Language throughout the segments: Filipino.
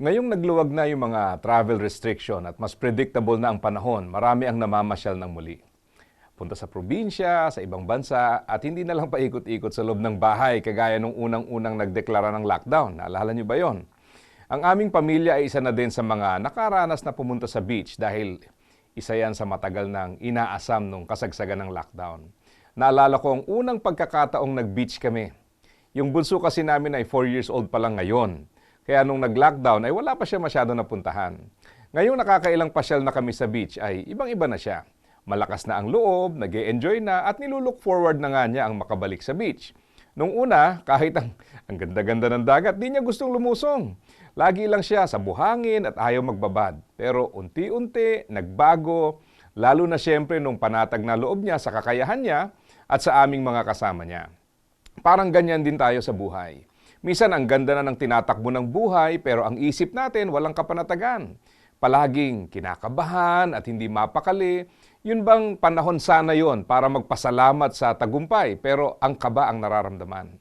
Ngayong nagluwag na yung mga travel restriction at mas predictable na ang panahon, marami ang namamasyal ng muli. Punta sa probinsya, sa ibang bansa, at hindi na lang paikot-ikot sa loob ng bahay kagaya nung unang-unang nagdeklara ng lockdown. Naalala niyo ba yon? Ang aming pamilya ay isa na din sa mga nakaranas na pumunta sa beach dahil isa yan sa matagal nang inaasam nung kasagsagan ng lockdown. Naalala ko ang unang pagkakataong nag-beach kami. Yung bunso kasi namin ay 4 years old pa lang ngayon. Kaya nung nag-lockdown ay wala pa siya masyado napuntahan. Ngayong nakakailang pasyal na kami sa beach ay ibang-iba na siya. Malakas na ang loob, nag enjoy na at nilulook forward na nga niya ang makabalik sa beach. Nung una, kahit ang, ang ganda-ganda ng dagat, di niya gustong lumusong. Lagi lang siya sa buhangin at ayaw magbabad. Pero unti-unti, nagbago, lalo na siyempre nung panatag na loob niya sa kakayahan niya at sa aming mga kasama niya. Parang ganyan din tayo sa buhay. Minsan ang ganda na ng tinatakbo ng buhay pero ang isip natin walang kapanatagan. Palaging kinakabahan at hindi mapakali. Yun bang panahon sana yon para magpasalamat sa tagumpay pero ang kaba ang nararamdaman.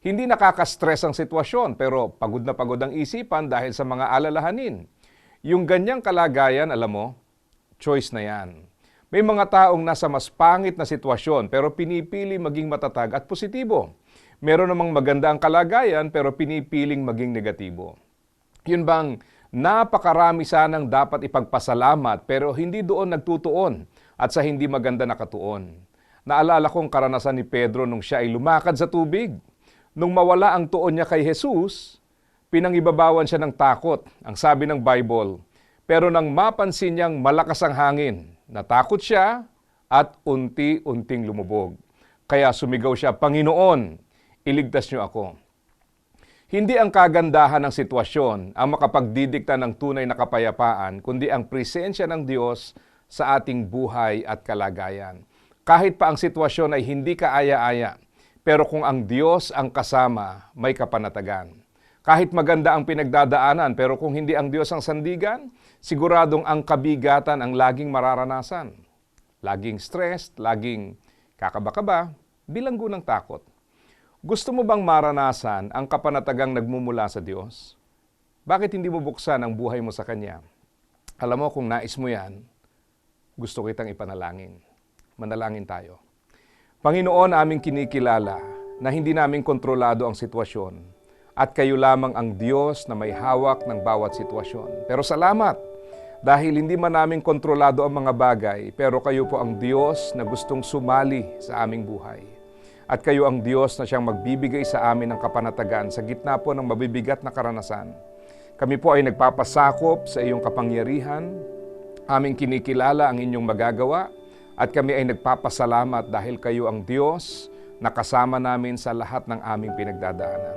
Hindi nakaka-stress ang sitwasyon pero pagod na pagod ang isipan dahil sa mga alalahanin. Yung ganyang kalagayan, alam mo, choice na yan. May mga taong nasa mas pangit na sitwasyon pero pinipili maging matatag at positibo. Meron namang maganda ang kalagayan pero pinipiling maging negatibo. Yun bang napakarami sanang dapat ipagpasalamat pero hindi doon nagtutuon at sa hindi maganda nakatuon. Naalala kong karanasan ni Pedro nung siya ay lumakad sa tubig. Nung mawala ang tuon niya kay Jesus, pinangibabawan siya ng takot, ang sabi ng Bible. Pero nang mapansin niyang malakas ang hangin, natakot siya at unti-unting lumubog. Kaya sumigaw siya, Panginoon, iligtas niyo ako. Hindi ang kagandahan ng sitwasyon ang makapagdidikta ng tunay na kapayapaan, kundi ang presensya ng Diyos sa ating buhay at kalagayan. Kahit pa ang sitwasyon ay hindi kaaya-aya, pero kung ang Diyos ang kasama, may kapanatagan. Kahit maganda ang pinagdadaanan, pero kung hindi ang Diyos ang sandigan, siguradong ang kabigatan ang laging mararanasan. Laging stressed, laging kakaba-kaba, bilanggo ng takot. Gusto mo bang maranasan ang kapanatagang nagmumula sa Diyos? Bakit hindi mo buksan ang buhay mo sa Kanya? Alam mo, kung nais mo yan, gusto kitang ipanalangin. Manalangin tayo. Panginoon, aming kinikilala na hindi namin kontrolado ang sitwasyon at kayo lamang ang Diyos na may hawak ng bawat sitwasyon. Pero salamat dahil hindi man namin kontrolado ang mga bagay, pero kayo po ang Diyos na gustong sumali sa aming buhay. At kayo ang Diyos na siyang magbibigay sa amin ng kapanatagan sa gitna po ng mabibigat na karanasan. Kami po ay nagpapasakop sa iyong kapangyarihan, aming kinikilala ang inyong magagawa, at kami ay nagpapasalamat dahil kayo ang Diyos na kasama namin sa lahat ng aming pinagdadaanan.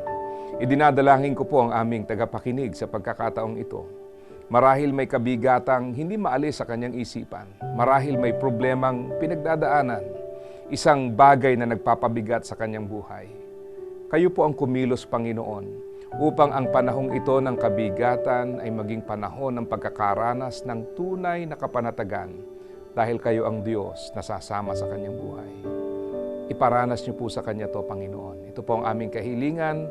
Idinadalangin ko po ang aming tagapakinig sa pagkakataong ito. Marahil may kabigatang hindi maalis sa kanyang isipan. Marahil may problemang pinagdadaanan isang bagay na nagpapabigat sa kanyang buhay. Kayo po ang kumilos, Panginoon, upang ang panahong ito ng kabigatan ay maging panahon ng pagkakaranas ng tunay na kapanatagan dahil kayo ang Diyos na sasama sa kanyang buhay. Iparanas niyo po sa Kanya to, Panginoon. Ito po ang aming kahilingan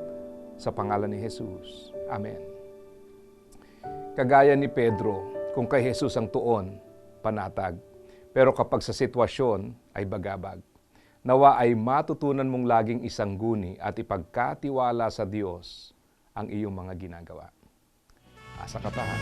sa pangalan ni Jesus. Amen. Kagaya ni Pedro, kung kay Jesus ang tuon, panatag. Pero kapag sa sitwasyon ay bagabag. Nawa ay matutunan mong laging isang guni at ipagkatiwala sa Diyos ang iyong mga ginagawa. Asa ka pa ha?